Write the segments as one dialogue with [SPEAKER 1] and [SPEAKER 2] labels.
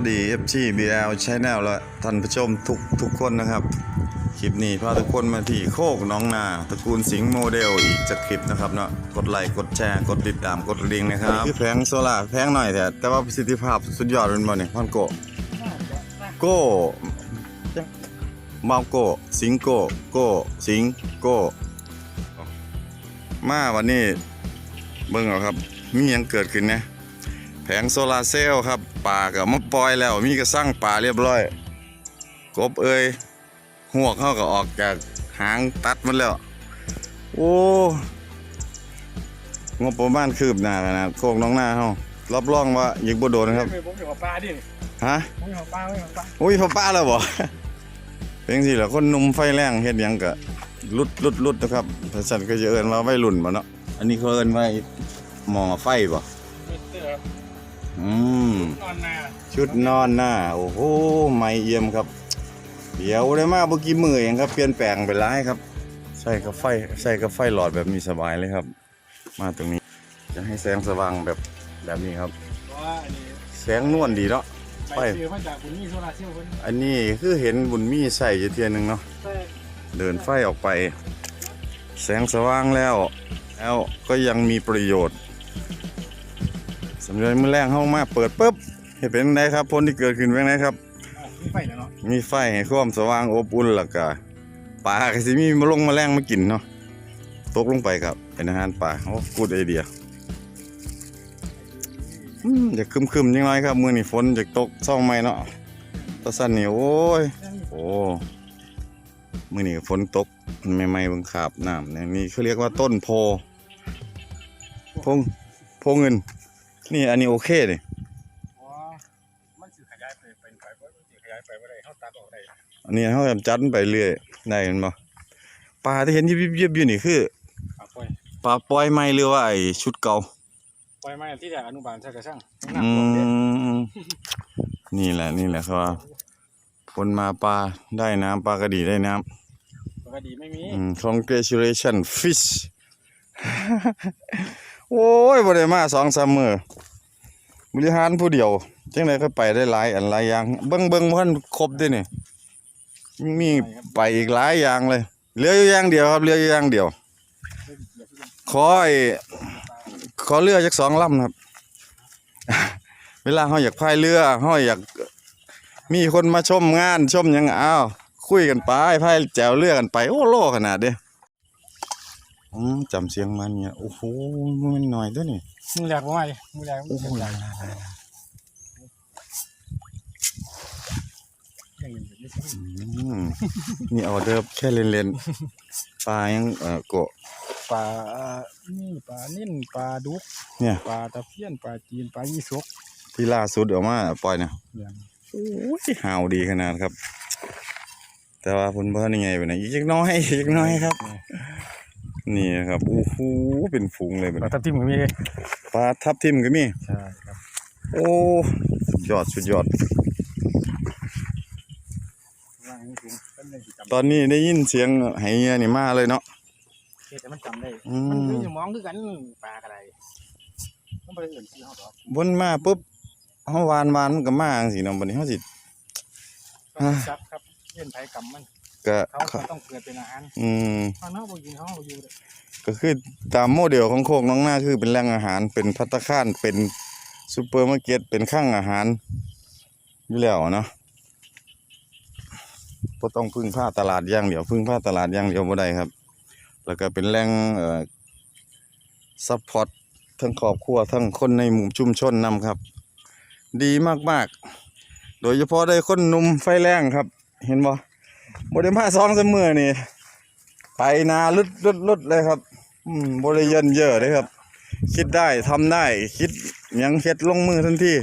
[SPEAKER 1] สดี FG BL Channel และท่านผู้ชมทุกทุกคนนะครับ คลิปนี้พาทุกคนมาที่โคกน้องนาตระกูลสิงห์โมเดลอีกจากคลิปนะครับเนาะกดไลค์กดแชร์กดติดตามกดกระดิ่งนะครับคือแพงโซล่าแพงหน่อยแต่แต่ว่าประสิทธิภาพสุดยอดเป็นบ่เนี่ยพ่อนโกโก้มาโก้สิงโก้โก้สิงโก้มาวันนี้เบิ่งเอาครับมีหยังเกิดขึ้นนะ ผงโซลาร์เซลล์ครับป่าก็มาปล่อยแล้ว มีกระสั่งป่าเรียบร้อย กบเอ้ยหวกเขาก็ออกจากหางตัดมันแล้ว โอ้งบประมาณคืบหน้าขนาดโคกน้องหน้าเฮารับรองว่ายิงบ่โดนครับ
[SPEAKER 2] ผมอยู่กับปลาดิ
[SPEAKER 1] ฮะ
[SPEAKER 2] ผมอยู่กับปลาผมอยู่กับปลา
[SPEAKER 1] อุ้ยพ่อป้าแล้วบ่เป็นสิล่ะคนหนุ่มไฟแรงเฮ็ดหยังก็ลุดลุดลุดนะครับภาษาก็จะเอิ้นว่าวัยรุ่นบ่เนาะอันนี้เขาเอิ้นว่าหมอไฟบ่
[SPEAKER 2] มิเต อร์
[SPEAKER 1] อืม
[SPEAKER 2] นอนนา
[SPEAKER 1] ชุดนอนหน้าโอ้โหไม่เยี่ยมครับ เดี๋ยวได้มาเมื่อกี้มือเองครับเปลี่ยนแปลงไปหลายครับ ใส่กับไฟใส่กับไฟหลอดแบบนี้สบายเลยครับ มาตรงนี้ จะให้แสงสว่างแบบแบบนี้ครับ
[SPEAKER 2] เพราะว่าอันนี้
[SPEAKER 1] แสงนวลดีเนาะ
[SPEAKER 2] ไป
[SPEAKER 1] ไป
[SPEAKER 2] ซื้อมาจากบุญมีโซลาร์เซลล์คน
[SPEAKER 1] อันนี้คือเห็นบุญมีใส่อยู่เทียหนึงเนาะ
[SPEAKER 2] แต่
[SPEAKER 1] เดินไฟออกไป แสงสว่างแล้ว แล้วก็ยังมีประโยชน์สำหรับมือแรงเข้ามาเปิดปุ๊บเห็นเป็นไงครับผลที่เกิดขึ้นเป็นไงครับ
[SPEAKER 2] มีไฟแล้วเนาะ
[SPEAKER 1] มีไฟให้ความสว่างอบอุ่นแล้วก็ปลาก็สิมีมาลงแมาแรงมากินเนาะตกลงไปครับ เป็นอาหารปลาเขาพูดไอเดียอืมอยากคึมๆยังน้อยครับมื้อนี้ฝนอยากตกซ่องไหมเนาะตะสั้นนี่โอ้ยโอ้มื้อนี้ฝนตกใหม่ๆเบิ่งขาบน้ำเนี่ยนี่เขาเรียกว่าต้นโพโพงโพเงิน นี่อันนี้โอเคเลย
[SPEAKER 2] อ๋อมันสิขยายไปเป็นไปว่ามันสิขยายไปว่าได้เขาตัดออกได้
[SPEAKER 1] อันนี้เขาจัดไปเรื่อยได้แมันบ่ปลาที่เห็นยิบยิบๆอยู่นี่คือ
[SPEAKER 2] ปลาปล่อย
[SPEAKER 1] ปลาปล่อยไหมหรือว่าไอ้ชุดเก่า
[SPEAKER 2] ปล่อยไม้ที่แรกอนุบาลใช่กระช่าง
[SPEAKER 1] อื
[SPEAKER 2] น้ำลงเด็ด
[SPEAKER 1] มนี่แหละนี่แหละครับว่าฝนมาปลาได้น้ำปลากระดีได้น้
[SPEAKER 2] ปกติไม่มีำ
[SPEAKER 1] อืม congratulation fish โอ้ยบ่ได้มาสองสามมือบริหารผู้เดียวจังไดก็ไปได้หลายอันหลายอย่าง เบิ่งเบิ่งบ่ทันครบด้นี่มีไปอีกหลายอย่างเลยเหลืออยู่อย่างเดียวครับเหลืออยู่อย่างเดียว ขอไอ้ขอเรือจักสองลำครับ เวลาเขาอยากพายเรือเขาอยากมีคนมาชมงานชมยังอ้าวคุยกันไปพายแจวเรือกันไป โอ้โลขนาดเด้ อืมจำเสียงมันเนี่ยโอ้โหมันหน่อยตัวนี่
[SPEAKER 2] มือแรกว่าไงมือแรก
[SPEAKER 1] โอ้โห
[SPEAKER 2] มือแรกยังอยู่ไม่ใช่
[SPEAKER 1] อืมนี่ออเดิร์ฟแค่เล่นๆปลายังเอ่อโกะ
[SPEAKER 2] ปลานี่ปลานิ่นปลาดุก
[SPEAKER 1] เนี่ย
[SPEAKER 2] ปลาตะเพียนปลาจีนปลายี่สก
[SPEAKER 1] ที่ล่าสุดออกมาปล่อยเนี่ย
[SPEAKER 2] เนี่ย
[SPEAKER 1] โอ้ยหาวดีขนาดครับ แต่ว่าพุ่นเพิ่นยังไงไปนะอีกจักหน้อยอีกจักหน้อยครับ นี่นะครับโอ้โหเป็นฝูงเลย
[SPEAKER 2] ป
[SPEAKER 1] บัด
[SPEAKER 2] ลา
[SPEAKER 1] นี้
[SPEAKER 2] ทับทิมก็มี
[SPEAKER 1] ปลาทับทิมก็มี
[SPEAKER 2] ใช่ครับ
[SPEAKER 1] โอ้สุดยอดสุดยอด
[SPEAKER 2] ว่างนี่ถึงเป็นเลยสิจำ
[SPEAKER 1] ตอนนี้ได้ยินเสียงไหเงี้ยนี่มาเลยเนาะ
[SPEAKER 2] เฮ็ดให้มันจำได้
[SPEAKER 1] อืม
[SPEAKER 2] มันคือสมองคือกันปลากระไรต้องไปเอื่นที่เขาดอก
[SPEAKER 1] บนมาปุ๊บเฮาวานวานมันก็มาจังซี่เนาะบัดนี้เฮาสิ
[SPEAKER 2] ต้องจับครับเล่นไผกรรมมัน
[SPEAKER 1] ก็
[SPEAKER 2] เขาก็ต้องเกิดเป็นอาหาร
[SPEAKER 1] อืม
[SPEAKER 2] ถ้าเนาบ่กินเขาบ่อยู่เลย
[SPEAKER 1] ก็คือตามโมเดลของโคกน้องหน้าคือเป็นแหล่งอาหารเป็นภัตตาคารเป็นซูเปอร์มาร์เก็ตเป็นข้างอาหารอยู่แล้วเนาะบ่ต้องพึ่งผ้าตลาดอย่างเดียวพึ่งผ้าตลาดอย่างเดียวบ่ได้ครับ แล้วก็เป็นแหล่งเอ่อซัพพอร์ตทั้งครอบครัวทั้งคนในหมู่ชุมชนนำครับ ดีมากๆ โดยเฉพาะได้คนหนุ่มไฟแรงครับ เห็นบ่ บ่ได้มาสองสามมื้อนี่ ไปนาลุดลุดลุดเลยครับ อืมบริเยินเยอะเลยครับ คิดได้ทำได้ คิดหยังเฮ็ดลงมือทันที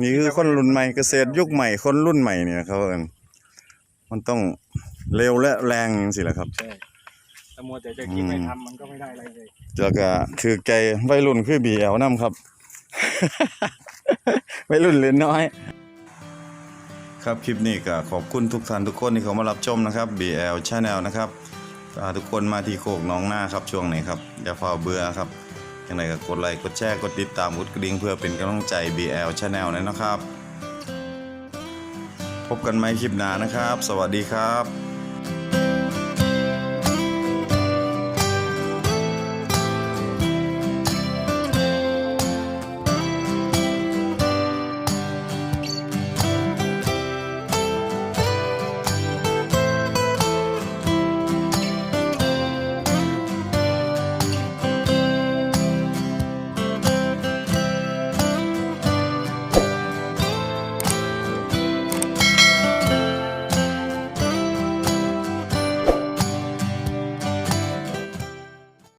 [SPEAKER 1] นี่คือคนรุ่นใหม่เกษตรยุคใหม่คนรุ่นใหม่เนี่ยเขาเอิ้นมันต้องเร็วและแรงจังสิแหละครับ
[SPEAKER 2] ใช่แต่มัวแต่จะกินไม่ทำมันก็ไม่ได้อะไรเลย
[SPEAKER 1] แล้วก็ถือใจวัยรุ่นคือบีแอลนำครับ วัยรุ่นเหลือน้อย ครับคลิปนี้ก็ขอบคุณทุกท่านทุกคนที่เขามารับชมนะครับ BL Channel นะครับทุกคนมาที่โคกน้องหน้าครับช่วงไหนครับอย่าเฝ้าเบื่อครับยังไงก็กดไลค์กดแชร์กดติดตามกดกระดิ่งเพื่อเป็นกำลังใจ BL Channel หนอยนะครับ พบกันใหม่คลิปหน้านะครับ สวัสดีครับ